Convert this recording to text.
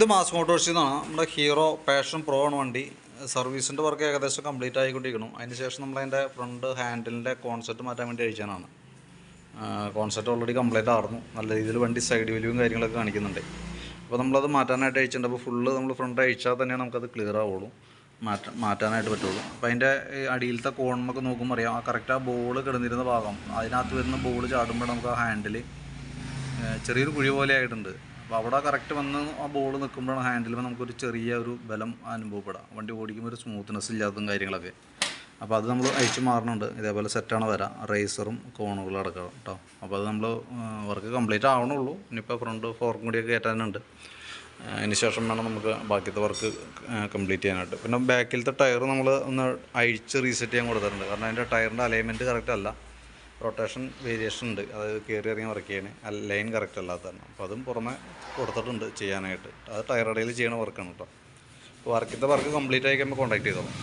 ഇത് മാസ് മോട്ടോഴ്സിൽ നിന്നാണ് നമ്മുടെ ഹീറോ പാഷൻ പ്രോ ആണ് വണ്ടി. സർവീസിന്റെ വർക്ക് ഏകദേശം കംപ്ലീറ്റ് ആയിക്കൊണ്ടിരിക്കണം അതിന് ശേഷം നമ്മൾ നമ്മളതിന്റെ ഫ്രണ്ട് ഹാൻഡിലിന്റെ കോൺസെപ്റ്റ് മാറ്റാൻ വേണ്ടി അഴിച്ചാണ് കോൺസെപ്റ്റ് ഓൾറെഡി കംപ്ലീറ്റ് ആയിരുന്നു നല്ല രീതിയിൽ വണ്ടി സൈഡ് വ്യൂവും കാര്യങ്ങളൊക്കെ കാണിക്കുന്നുണ്ട്. അപ്പോൾ നമ്മളത് മാറ്റാനായിട്ട് അഴിച്ചിട്ടുണ്ട് അപ്പോൾ ഫുള്ള് നമ്മൾ ഫ്രണ്ട് അഴിച്ചാൽ തന്നെ നമുക്കത് ക്ലിയർ ആവുള്ളൂ. മാറ്റാൻ മാറ്റാനായിട്ട് പറ്റുള്ളൂ. അപ്പോൾ അതിന്റെ അടിയിലത്തെ കോണമൊക്കെ നോക്കുമ്പോൾ അറിയാം. ആ കറക്റ്റ് ആ ബോൾ കിടന്നിരുന്ന ഭാഗം. അതിനകത്ത് വരുന്ന ബോൾ ചാടുമ്പോൾ നമുക്ക് ആ ഹാൻഡിൽ ചെറിയൊരു കുഴി പോലെ ആയിട്ടുണ്ട്. അപ്പോൾ അവിടെ കറക്റ്റ് വന്ന് ആ ബോൾ നിൽക്കുമ്പോഴാണ് ഹാൻഡിൽ നമുക്കൊരു ചെറിയ ഒരു ബലം അനുഭവപ്പെടാം വണ്ടി ഓടിക്കുമ്പോൾ ഒരു സ്മൂത്ത്നെസ് ഇല്ലാത്തതും കാര്യങ്ങളൊക്കെ. അപ്പോൾ അത് നമ്മൾ അഴിച്ചു മാറുന്നുണ്ട് ഇതേപോലെ സെറ്റാണ് വരാം. റേസറും കോണുകളും അടക്കം കേട്ടോ അപ്പോൾ അത് നമ്മൾ വർക്ക് കംപ്ലീറ്റ് ആവണുള്ളൂ. ഇനിയിപ്പോൾ ഫ്രണ്ട് ഫോർക്കും കൂടിയൊക്കെ കയറ്റാനുണ്ട്. അതിന് ശേഷം വേണം നമുക്ക് ബാക്കിയത്തെ വർക്ക് കംപ്ലീറ്റ് ചെയ്യാനായിട്ട്. പിന്നെ ബാക്കിലത്തെ ടയർ നമ്മൾ ഒന്ന് അഴിച്ച് റീസെറ്റ് ചെയ്യാൻ കൊടുത്തിട്ടുണ്ട്. കാരണം അതിന്റെ ടയറിന്റെ അലൈൻമെന്റ് കറക്റ്റ് അല്ല. റൊട്ടേഷൻ വേരിയേഷൻ ഉണ്ട്. അതായത് കയറി ഇറങ്ങി വർക്ക് ചെയ്യണേ. ലൈൻ കറക്റ്റ് അല്ലാത്തതാണ്. അപ്പോൾ അതും പുറമെ കൊടുത്തിട്ടുണ്ട് ചെയ്യാനായിട്ട്. അത് ടയർ ഇടയിൽ ചെയ്യണ വർക്കാണ് കേട്ടോ വർക്കിന്റെ വർക്ക് കംപ്ലീറ്റ് ആയി കഴിയുമ്പോൾ കോൺടാക്ട് ചെയ്തോളാം.